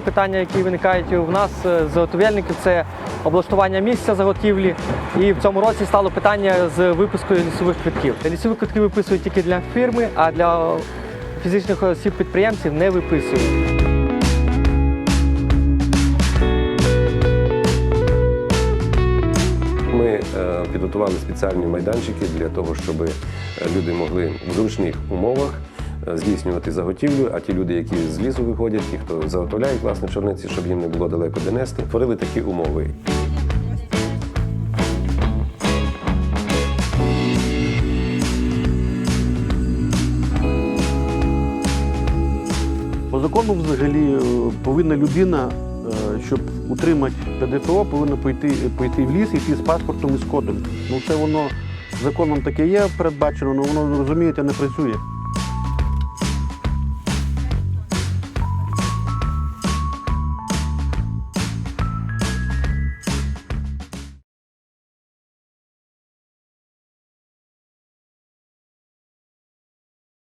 питання, які виникають у нас е, заготівельників, це облаштування місця заготівлі. І в цьому році стало питання з випускою лісових квитків. Лісові квитки виписують тільки для фірми, а для фізичних осіб підприємців не виписують. Ми е, підготували спеціальні майданчики для того, щоб е, люди могли в зручних умовах здійснювати заготівлю, а ті люди, які з лісу виходять, ті, хто заготовляють власне чорниці, щоб їм не було далеко донести, створили такі умови. По закону взагалі е, повинна людина, е, щоб утримати ПДФО, повинна пойти, пойти в ліс, йти з паспортом і з кодом. Ну це воно законом таке є передбачено, але воно розумієте, не працює.